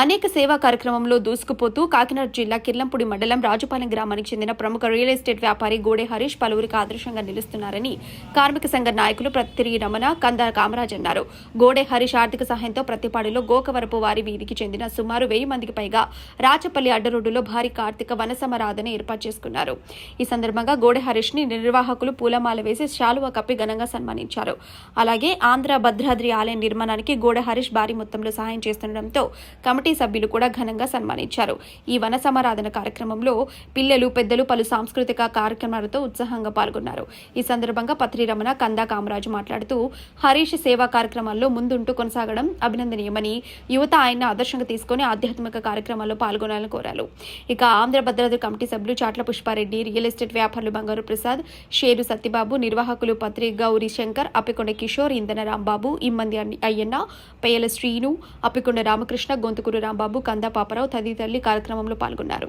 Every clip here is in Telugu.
అనేక సేవా కార్యక్రమంలో దూసుకుపోతూ కాకినాడ జిల్లా కిర్లంపూడి మండలం రాజుపాలెం గ్రామానికి చెందిన ప్రముఖ రియల్ ఎస్టేట్ వ్యాపారి గోడే హరీష్ పలువురికి ఆదర్శంగా నిలుస్తున్నారని కార్మిక సంఘ నాయకులు ప్రతిరి రమణ కంద కామరాజ్ అన్నారు. గోడే హరీష్ ఆర్థిక సహాయంతో ప్రతిపాడులో గోకవరపు వారి వీధికి చెందిన సుమారు వెయ్యి మందికి పైగా రాచపల్లి అడ్డరోడ్డులో భారీ కార్తీక వనసమరాధన ఏర్పాటు చేసుకున్నారు. ఈ సందర్భంగా గోడే హరీష్ని నిర్వాహకులు పూలమాల వేసి శాలువా కప్పి ఘనంగా సన్మానించారు. అలాగే ఆంధ్ర భద్రాద్రి ఆలయ నిర్మాణానికి గోడ హరీష్ భారీ మొత్తంలో సహాయం చేస్తుండటంతో కమిటీ సభ్యులు కూడా ఘనంగా సన్మానించారు. ఈ వన సమారాధన కార్యక్రమంలో పిల్లలు పెద్దలు పలు సాంస్కృతిక కార్యక్రమాలతో ఉత్సాహంగా పాల్గొన్నారు. ఈ సందర్భంగా పత్రి రమణ కందా కామరాజు మాట్లాడుతూ హరీష్ సేవా కార్యక్రమాల్లో ముందుంటూ కొనసాగడం అభినందనీయమని యువత ఆయన ఆదర్శంగా తీసుకుని ఆధ్యాత్మిక కార్యక్రమాల్లో పాల్గొనాలని కోరారు. ఇక ఆంధ్ర భద్రాద్రి కమిటీ సభ్యులు చాట్ల పుష్పారెడ్డి రియల్ ఎస్టేట్ వ్యాపారులు బంగారు ప్రసాద్ షేరు సత్యబాబు నిర్వాహకులు పత్రి గౌరీ శంకర్ అప్పికొండ కిషోర్ ఇందన రాంబాబు ఇమ్మంది అయ్యన్న పేయల శ్రీను అప్పికొండ రామకృష్ణ గొంతుకూరు రాంబాబు కంద పాపరావు తదితరులు కార్యక్రమంలో పాల్గొన్నారు.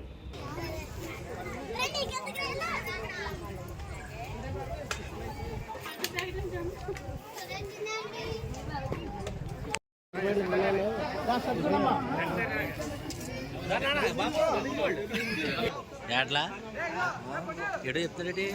ఎట్లా ఎడో చెప్తాడేటి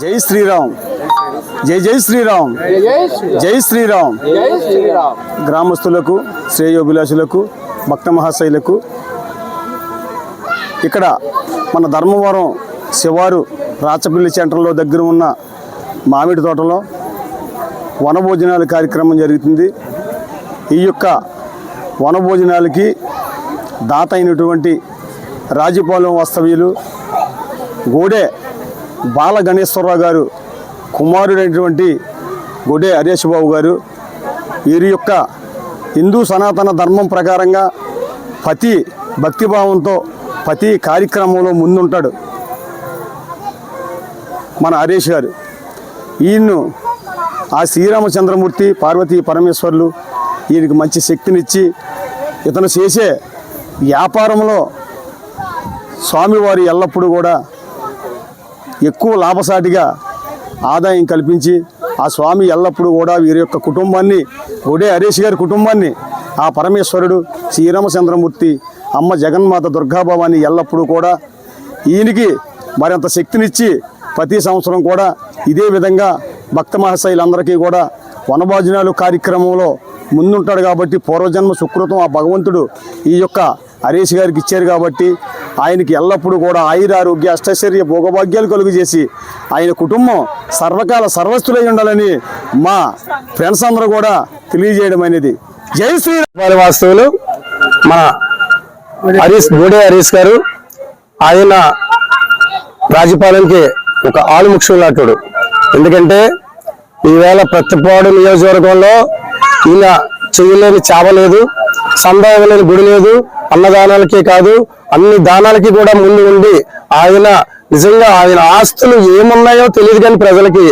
జై శ్రీరామ్. జై జై శ్రీరామ్. జై శ్రీరామ్. గ్రామస్తులకు శ్రేయోభిలాషులకు భక్త మహాశైలకు ఇక్కడ మన ధర్మవరం శివారు రాచపల్లి సెంటర్లో దగ్గర ఉన్న మామిడి తోటలో వనభోజనాల కార్యక్రమం జరుగుతుంది. ఈ యొక్క వనభోజనాలకి దాత అయినటువంటి రాజపాలెం వాస్తవ్యులు గోడే బాల గణేశ్వరరావు గారు కుమారుడైనటువంటి గొడే హరీష్ బాబు గారు వీరి యొక్క హిందూ సనాతన ధర్మం ప్రకారంగా ప్రతి భక్తిభావంతో ప్రతి కార్యక్రమంలో ముందుంటాడు మన హరీష్ గారు. ఈయన్ను ఆ శ్రీరామచంద్రమూర్తి పార్వతీ పరమేశ్వర్లు ఈయనకి మంచి శక్తినిచ్చి ఇతను చేసే వ్యాపారంలో స్వామివారి ఎల్లప్పుడూ కూడా ఎక్కువ లాభసాటిగా ఆదాయం కల్పించి ఆ స్వామి ఎల్లప్పుడూ కూడా వీరి యొక్క కుటుంబాన్ని ఒడే హరీష్ గారి కుటుంబాన్ని ఆ పరమేశ్వరుడు శ్రీరామచంద్రమూర్తి అమ్మ జగన్మాత దుర్గాభవాన్ని ఎల్లప్పుడూ కూడా ఈయనకి మరింత శక్తినిచ్చి ప్రతి సంవత్సరం కూడా ఇదే విధంగా భక్త మహాశైలందరికీ కూడా వనభోజనాలు కార్యక్రమంలో ముందుంటాడు కాబట్టి పూర్వజన్మ సుకృతం ఆ భగవంతుడు ఈ యొక్క హరీష్ గారికి ఇచ్చారు కాబట్టి ఆయనకి ఎల్లప్పుడూ కూడా ఆయురారోగ్య అష్టైశ్వర్య భోగభాగ్యాలు కలుగు చేసి ఆయన కుటుంబం సర్వకాల సర్వస్థులై ఉండాలని మా ఫ్రెండ్స్ అందరూ కూడా తెలియజేయడం అనేది. జై శ్రీరామ్. వాస్తవులు మన హరీష్ గూడే హరీష్ గారు ఆయన రాజపాలెంకి ఒక ఆలుముక్షం లాంటాడు ఎందుకంటే ఈవేళ ప్రతిపాడు నియోజకవర్గంలో ఈయన చేయలేని చేప లేదు సందా లేని గుడి లేదు అన్నదానాలకే కాదు అన్ని దానాలకి కూడా ముందు ఉండి ఆయన నిజంగా ఆయన ఆస్తులు ఏమున్నాయో తెలియదు కానీ ప్రజలకి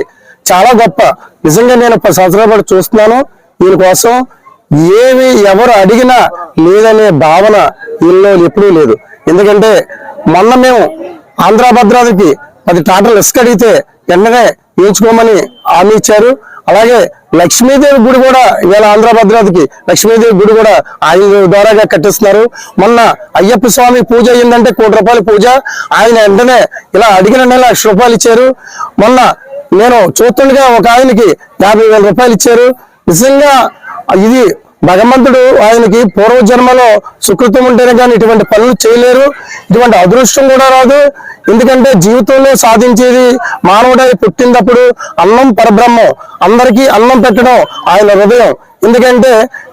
చాలా గొప్ప. నిజంగా నేను పది చూస్తున్నాను దీని కోసం ఏమి ఎవరు అడిగినా లేదనే భావన వీళ్ళలో ఎప్పుడూ లేదు. ఎందుకంటే మొన్న మేము ఆంధ్ర పది టాటలు ఇసుక అడిగితే వెంటనే వేయించుకోమని హామీ ఇచ్చారు. అలాగే లక్ష్మీదేవి గుడి కూడా ఇవాళ ఆంధ్ర భద్రాద్రికి లక్ష్మీదేవి గుడి కూడా ఆయన ద్వారాగా కట్టిస్తున్నారు. మొన్న అయ్యప్ప స్వామి పూజ అయ్యిందంటే కోటి రూపాయల పూజ. ఆయన వెంటనే ఇలా అడిగిన నెల లక్ష రూపాయలు ఇచ్చారు. మొన్న నేను చూస్తుండగా ఒక ఆయనకి యాభై వేల రూపాయలు ఇచ్చారు. నిజంగా ఇది భగవంతుడు ఆయనకి పూర్వజన్మలో సుకృతం ఉంటేనే కానీ ఇటువంటి పనులు చేయలేరు. ఇటువంటి అదృష్టం కూడా రాదు. ఎందుకంటే జీవితంలో సాధించేది మానవుడై పుట్టినప్పుడు అన్నం పరబ్రహ్మం. అందరికీ అన్నం పెట్టడం ఆయన హృదయం. ఎందుకంటే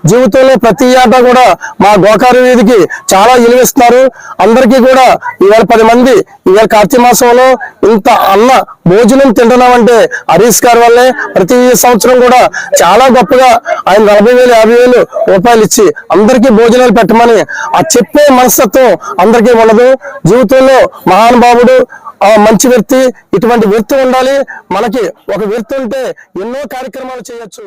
జీవితంలో ప్రతి ఏటా కూడా మా గోకారు వీధికి చాలా విలువిస్తున్నారు అందరికీ కూడా ఇవాళ పది మంది ఇవాళ కార్తీక మాసంలో ఇంత అన్న భోజనం తింటున్నామంటే హరీష్ గారి వల్లే ప్రతి సంవత్సరం కూడా చాలా గొప్పగా ఆయన నలభై వేలు యాభై వేలు రూపాయలు ఇచ్చి అందరికీ భోజనాలు పెట్టమని ఆ చెప్పే మనస్తత్వం అందరికీ ఉండదు. జీవితంలో మహానుభావుడు ఆ మంచి వ్యక్తి ఇటువంటి వ్యక్తి ఉండాలి. మనకి ఒక వ్యక్తి ఉంటే ఎన్నో కార్యక్రమాలు చేయొచ్చు.